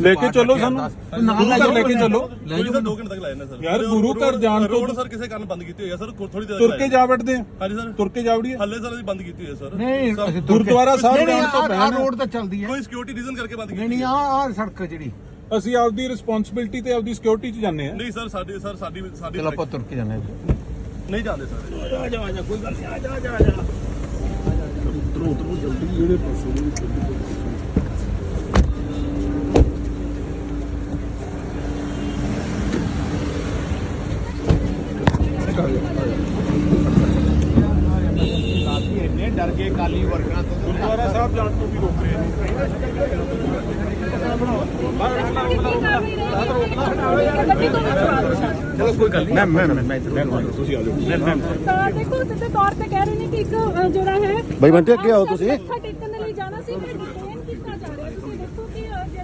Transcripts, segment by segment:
ਲੈ ਕੇ ਚੱਲੋ ਸਾਨੂੰ। ਨਾਲ ਘਰ ਲੈ ਕੇ ਚੱਲੋ। ਲੈ ਕੋਈ ਜਾਓ। ਤਾਂ 2 ਘੰਟੇ ਤੱਕ ਲਾਇਆ ਨੇ ਸਰ। ਯਾਰ, ਗੁਰੂ ਘਰ ਜਾਣ ਤੋਂ- ਰੋਡ ਸਰ ਕਿਸੇ ਕਾਰਨ ਬੰਦ ਕੀਤੀ ਹੋਈ ਹੈ ਸਰ ਥੋੜੀ ਦੇਰ ਤੁਰ ਕੇ ਜਾ ਵੜਦੇ ਆ। ਹਾਂਜੀ ਸਰ। ਤੁਰ ਕੇ ਜਾ ਵੜੀਏ। ਹੱਲੇ ਸਰ ਅਸੀਂ ਬੰਦ ਕੀਤੀ ਹੋਈ ਹੈ ਸਰ। ਨਹੀਂ ਸਰ, ਅਸੀਂ ਤੁਰ ਕੇ- ਗੁਰਦੁਆਰਾ ਸਾਹਿਬ ਨਹੀਂ, ਨਹੀਂ, ਜਾਣ ਤੋਂ ਪਹਿਲਾਂ- ਰੋਡ ਤਾਂ ਚੱਲਦੀ ਹੈ। ਕੋਈ ਸਿਕਿਉਰਿਟੀ ਰੀਜ਼ਨ ਕਰਕੇ ਬੰਦ ਨਹੀਂ ਕੀਤੀ ਨਹੀਂ ਆਹ ਆਹ ਸੜਕ ਹੈ ਜਿਹੜੀ। ਅਸੀਂ ਆਪਦੀ ਰਿਸਪੌਂਸਿਬਿਲਟੀ ਤੇ ਆਪਦੀ ਸਿਕਿਉਰਿਟੀ 'ਚ ਜਾਂਦੇ ਆ ਨਹੀਂ ਸਰ ਸਾਡੀ ਸਰ ਸਾਡੀ ਸਾਡੀ ਚਲੋ ਆਪਾਂ ਤੁਰ ਕੇ ਜਾਣਾ ਹੈ ਨਹੀਂ ਜਾਂਦੇ ਸਰ। ਇੰਨੇ ਡਰ ਗਏ ਕਾਲੀ ਵਰਕਰਾਂ ਤੋਂ ਗੁਰਦੁਆਰਾ ਸਾਹਿਬ ਜਾਣ ਤੋਂ ਵੀ ਰੋਕ ਰਹੇ ਨੇ ਚਲੋ ਕੋਈ ਗੱਲ ਨਹੀਂ ਮੈਂ ਮੈਂ ਮੈਂ ਤੁਸੀਂ ਆ ਜਾਓ ਤਾਂ ਦੇਖੋ ਸਿੱਧੇ ਤੌਰ ਤੇ ਕਹਿ ਰਹੇ ਨੇ ਕਿ ਇੱਕ ਅ, ਜਿਹੜਾ ਹੈ ਬਾਈ ਬੰਟੇ, ਅੱਗੇ ਆਓ ਤੁਸੀਂ। ਮੱਥਾ ਟੇਕਣ ਦੇ ਲਈ ਜਾਣਾ ਸੀ ਫਿਰ ਡਿਟੇਨ ਕੀਤਾ ਜਾ ਰਿਹਾ ਤੁਸੀਂ ਦੇਖੋ ਕਿ ਅ, ਜਿਹੜਾ ਸਰ ਪਲੀਜ਼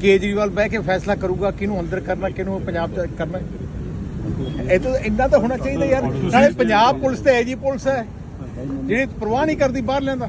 ਕੇਜਰੀਵਾਲ ਬਹਿ ਕੇ ਫੈਸਲਾ ਕਰੂਗਾ ਕਿਹਨੂੰ ਅੰਦਰ ਕਰਨਾ ਕਿਹਨੂੰ ਪੰਜਾਬ ਚ ਕਰਨਾ। ਇਹ ਤਾਂ ਇੰਨਾ ਤਾਂ ਹੋਣਾ ਚਾਹੀਦਾ ਯਾਰ। ਨਾਲੇ ਪੰਜਾਬ ਪੁਲਿਸ ਤੇ ਐਜੀ ਪੁਲਿਸ ਹੈ ਜਿਹੜੀ ਪਰਵਾਹ ਨਹੀਂ ਕਰਦੀ ਬਾਹਰ ਲੈਂਦਾ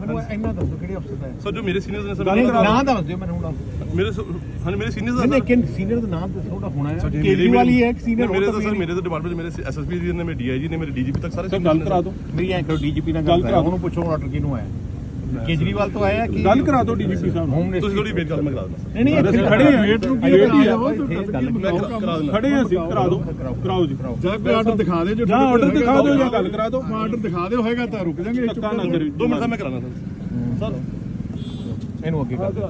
ਮੈਨੂੰ ਇੰਨਾ ਦੱਸੋ ਕਿਹੜੇ ਅਫਸਰ ਦਾ ਹੈ? ਸਰ ਜੋ ਮੇਰੇ ਸੀਨੀਅਰਸ ਨੇ ਸਰ ਮੇਰੇ- ਨਾਂ ਦੱਸ ਦਿਓ ਮੈਨੂੰ ਹੁਣ ਮੇਰੇ ਸ- ਹਾਂਜੀ ਮੇਰੇ ਸੀਨੀਅਰਸ ਦਾ ਨਹੀਂ ਸਰ। ਕਿਨ ਸੀਨੀਅਰ ਦਾ ਨਾਮ ਦੱਸੋ ਉਹਦਾ ਹੋਣਾ ਹੈ। ਮੇਰੇ- ਕੇਜਰੀਵਾਲ ਹੀ ਹੈ ਇੱਕ ਸੀਨੀਅਰ ਮੇਰੇ ਤਾਂ ਸਰ ਮੇਰੇ ਤਾਂ ਡਿਪਾਰਟਮੈਂਟ ਮੇਰੇ ਐਸਐਸਪੀ ਜੀ ਨੇ ਮੇਰੇ ਡੀਆਈਜੀ ਨੇ ਮੇਰੇ ਡੀਜੀਪੀ ਤੱਕ ਸਾਰੇ ਕਰਾ ਦਿਓ। ਮੇਰੀ ਐਂ ਕਰੋ ਡੀਜੀਪੀ ਨਾਲ ਗੱਲ ਗੱਲ ਕਰਾ ਕਰਾਓ। ਉਹਨੂੰ ਪੁੱਛੋ ਆਰਡਰ ਕਿਹਨੂੰ ਆਇਆ। ਕੇਜਰੀਵਾਲ ਤੋਂ ਆਇਆ ਕਿ ਗੱਲ ਕਰਾ ਦਿਓ ਡੀਜੀਪੀ ਸਾਹਿਬ ਹੋਮ ਤੁਸੀਂ ਥੋੜੀ ਵੇਟ ਮੈਂ ਕਰਾ ਦਿੰਦਾ। ਨਹੀਂ ਨਹੀਂ ਅਸੀਂ ਖੜੇ ਹਾਂ ਵੇਟ ਦਿੰਦਾ। ਖੜੇ ਹਾਂ ਅਸੀਂ ਕਰਾ ਦਿਓ। ਕਰਾਓ ਜੀ। ਜਾਂ ਕੋਈ ਆਰਡਰ ਦਿਖਾ ਦੇ ਜੋ ਆਰਡਰ ਦਿਖਾ ਦਿਓ ਜਾਂ ਗੱਲ ਕਰਾ ਦਿਓ। ਆਰਡਰ ਦਿਖਾ ਦਿਓ ਹੋਏਗਾ ਤਾਂ ਰੁਕ ਜਾਾਂਗੇ ਧੱਕਾ ਨਾ ਕਰਿਓ ਦੋ ਮਿੰਟ ਦਾ ਮੈਂ ਕਰਾਣਾ ਸਰ। ਸਰ ਇਹਨੂੰ ਅੱਗੇ ਕਰ ਦਿਓ।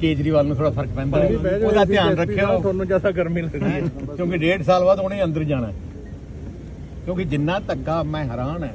ਕੇਜਰੀਵਾਲ ਨੂੰ ਥੋੜਾ ਫ਼ਰਕ ਪੈਂਦਾ। ਉਹਦਾ ਧਿਆਨ ਰੱਖਿਓ। ਤੁਹਾਨੂੰ ਜ਼ਿਆਦਾ ਗਰਮੀ ਲੱਗਦੀ ਕਿਉਂਕਿ ਡੇਢ ਸਾਲ ਬਾਅਦ ਉਹਨੇ ਅੰਦਰ ਜਾਣਾ। ਕਿਉਂਕਿ ਜਿੰਨਾ ਧੱਕਾ ਮੈਂ ਹੈਰਾਨ ਹੈ।